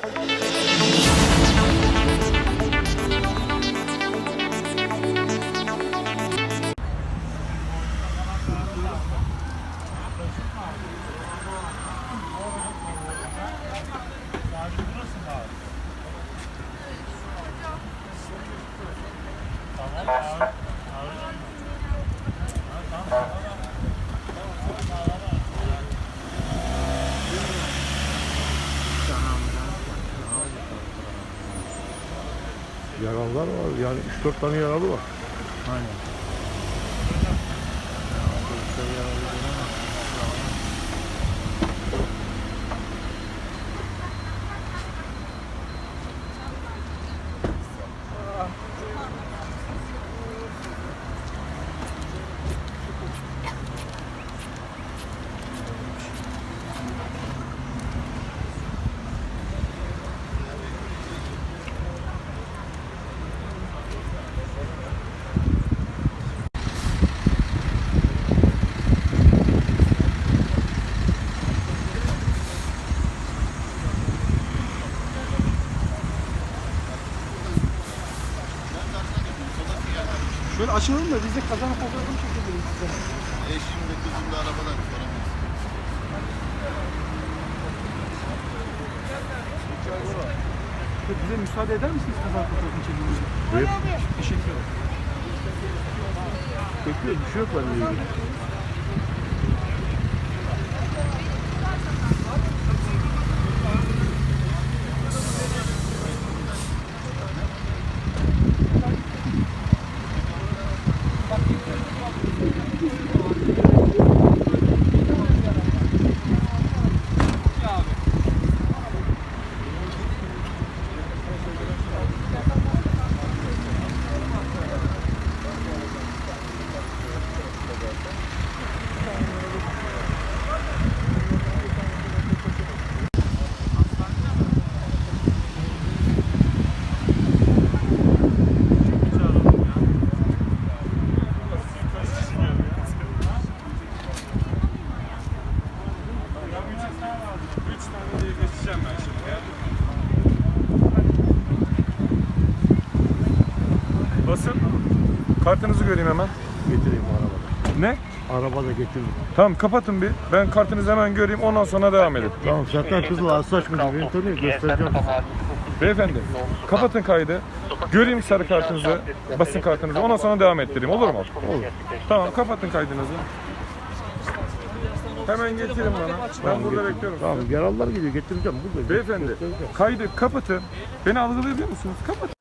Tamam. Yaralılar var. Yani 3-4 tane yaralı var. Aynen. Şöyle açalım da biz de kazanı fotoğrafını çekelim size. Eşim de kızım da arabada soramaz. Bize müsaade eder misiniz kazan fotoğrafını çekmemize? Buyur. Teşekkür ederim. Bekliyor. Bir şey yok benimle geçeceğim ben şimdi ya. Basın. Kartınızı göreyim hemen. Getireyim arabada. Ne? Arabada getirdim. Tamam kapatın bir. Ben kartınızı hemen göreyim ondan sonra devam edin. Tamam zaten kızıl Assaç mı? Beni tanıyor. Göstereceğim. Beyefendi kapatın kaydı. Göreyim sarı kartınızı, basın kartınızı. Ondan sonra devam ettireyim. Olur mu? Olur. Tamam kapatın kaydınızı. Hemen getirin bana. Ben burada bekliyorum. Tamam yaralılar geliyor. Getireceğim. Burada. Beyefendi Göstereceğim. kaydı kapatın. Beni algılayabiliyor musunuz? Kapatın.